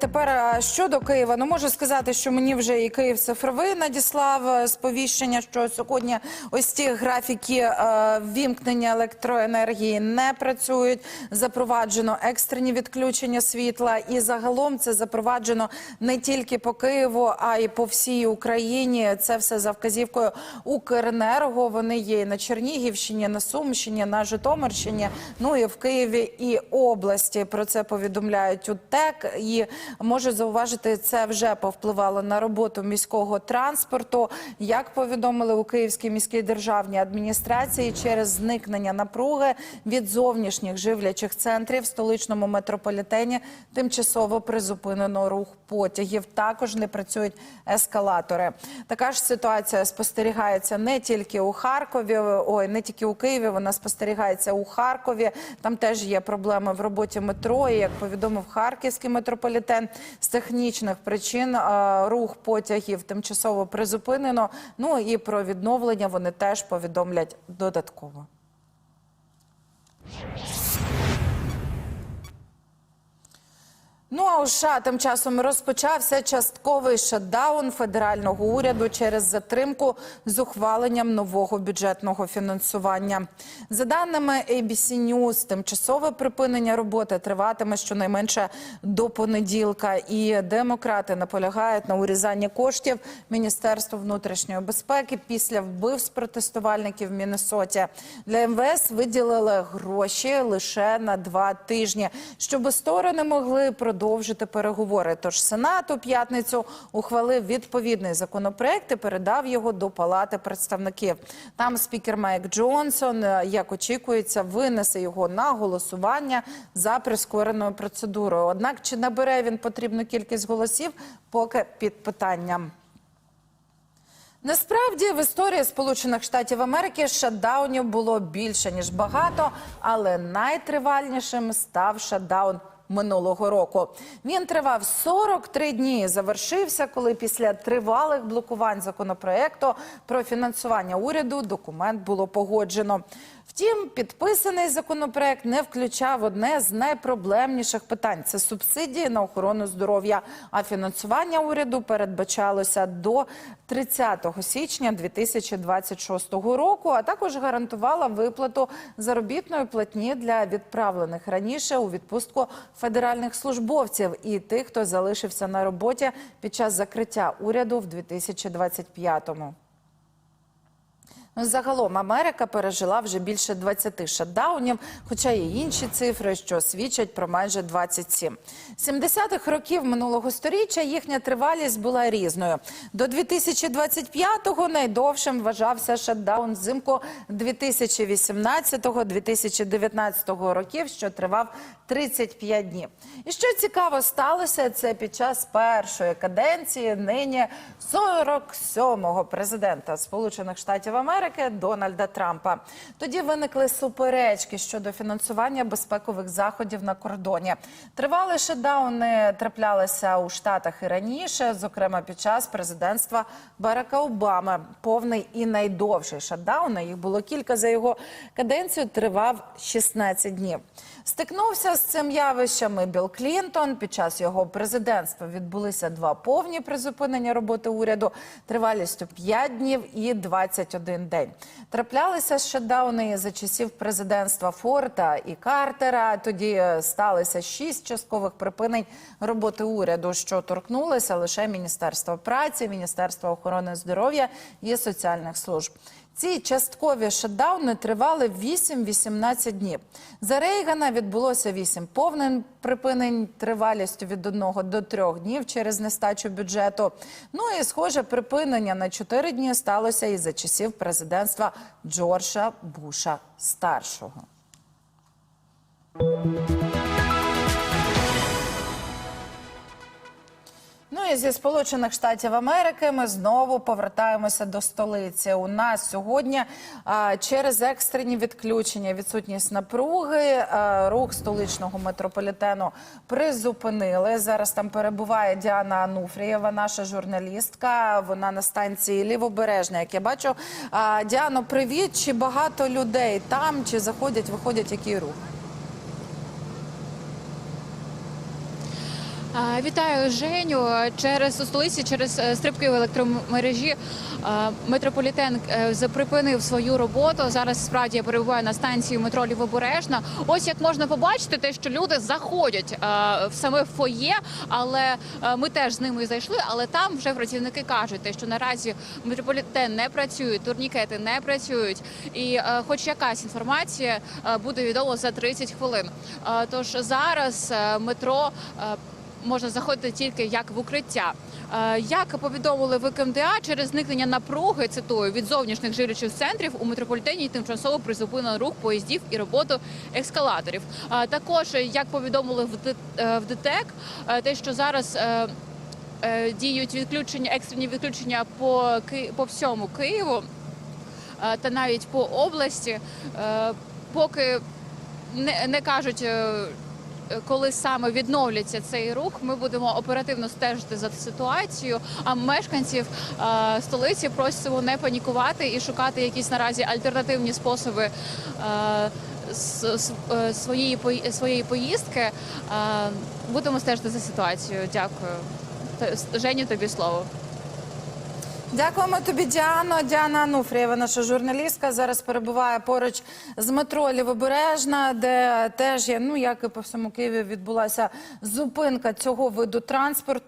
Тепер щодо Києва, ну можу сказати, що мені вже і Київ цифровий надіслав е, сповіщення, що сьогодні ось ці графіки е, вімкнення електроенергії не працюють. Запроваджено екстрені відключення світла, і загалом це запроваджено не тільки по Києву, а й по всій Україні. Це все за вказівкою Укренерго. Вони є і на Чернігівщині, на Сумщині, на Житомирщині. Ну і в Києві і області. Про це повідомляють УТЕК. І можу зауважити, це вже повпливало на роботу міського транспорту. Як повідомили у Київській міській державній адміністрації, через зникнення напруги від зовнішніх живлячих центрів в столичному метрополітені тимчасово призупинено рух потягів. Також не працюють ескалатори. Така ж ситуація спостерігається не тільки у Харкові, ой, не тільки у Києві. Вона спостерігається у Харкові. Там теж є проблеми в роботі метро. І як повідомив харківський метрополітен, з технічних причин рух потягів тимчасово призупинено. Ну і про відновлення вони теж повідомлять додатково. Ну а у США тим часом розпочався частковий шатдаун федерального уряду через затримку з ухваленням нового бюджетного фінансування. За даними ABC News, тимчасове припинення роботи триватиме щонайменше до понеділка. І демократи наполягають на урізанні коштів Міністерства внутрішньої безпеки після вбивств протестувальників в Міннесоті. Для МВС виділили гроші лише на два тижні, щоб сторони могли продовжувати переговори. Тож Сенат у п'ятницю ухвалив відповідний законопроект і передав його до Палати представників. Там спікер Майк Джонсон, е, як очікується, винесе його на голосування за прискореною процедурою. Однак чи набере він потрібну кількість голосів, поки під питанням. Насправді в історії Сполучених Штатів Америки шатдаунів було більше ніж багато, але найтривальнішим став шатдаун минулого року. Він тривав 43 дні. Завершився, коли після тривалих блокувань законопроекту про фінансування уряду документ було погоджено. Втім, підписаний законопроект не включав одне з найпроблемніших питань: це субсидії на охорону здоров'я. А фінансування уряду передбачалося до 30 січня 2026 року. А також гарантувала виплату заробітної платні для відправлених раніше у відпустку федеральних службовців і тих, хто залишився на роботі під час закриття уряду в 2025-му. Ну, Загалом Америка пережила вже більше 20 шатдаунів, хоча є інші цифри, що свідчать про майже 27. 70-х років минулого сторіччя їхня тривалість була різною. До 2025-го найдовшим вважався шатдаун взимку 2018-2019 років, що тривав 35 днів. І що цікаво сталося, це під час першої каденції нині 47-го президента Сполучених Штатів Америки Дональда Трампа. Тоді виникли суперечки щодо фінансування безпекових заходів на кордоні. Тривали шедауни траплялися у Штатах і раніше, зокрема під час президентства Барака Обами. Повний і найдовший шатдаун, їх було кілька за його каденцію, тривав 16 днів. Стикнувся з цим явищем і Білл Клінтон. Під час його президентства відбулися два повні призупинення роботи уряду тривалістю 5 днів і 21 день. Траплялися шатдауни за часів президентства Форта і Картера. Тоді е, сталося шість часткових припинень роботи уряду, що торкнулися лише Міністерства праці, Міністерства охорони здоров'я і соціальних служб. Ці часткові шатдауни тривали 8-18 днів. За Рейгана відбулося 8 повних припинень тривалістю від 1 до 3 днів через нестачу бюджету. Ну і схоже, припинення на 4 дні сталося і за часів президентства Джорджа Буша старшого. Ну і зі Сполучених Штатів Америки ми знову повертаємося до столиці. У нас сьогодні через екстрені відключення, відсутність напруги, рух столичного метрополітену призупинили. Зараз там перебуває Діана Ануфрієва, наша журналістка. Вона на станції Лівобережна. Як я бачу, Діано, привіт! Чи багато людей там, чи заходять, виходять який рух? Вітаю Женю. Через у столиці, через е, стрибки в електромережі е, метрополітен е, заприпинив свою роботу. Зараз справді я перебуваю на станції метро Лівобережна. Ось як можна побачити, те, що люди заходять е, в саме фоє, але е, ми теж з ними зайшли. Але там вже працівники кажуть, те, що наразі метрополітен не працює, турнікети не працюють, і е, хоч якась інформація е, буде відомо за 30 хвилин. Е, Тож зараз е, метро. Можна заходити тільки як в укриття. Е, Як повідомили в КМДА, через зникнення напруги цитую від зовнішніх жилючих центрів у метрополітені тимчасово призупинено рух поїздів і роботу ескалаторів. Е, Також як повідомили в е, ДТЕК, те, що зараз. Діють відключення, екстрені відключення по по всьому Києву та навіть по області, поки не, не кажуть, коли саме відновляться цей рух, ми будемо оперативно стежити за ситуацією. А мешканців е, столиці просимо не панікувати і шукати якісь наразі альтернативні способи. е, е, Своєї своєї поїздки Е, будемо стежити за ситуацією. Дякую. Женю, тобі слово. Дякуємо тобі, Діано. Діана Ануфрієва, наша журналістка, зараз перебуває поруч з метро Лівобережна, де теж є, ну як і по всьому Києві, відбулася зупинка цього виду транспорту.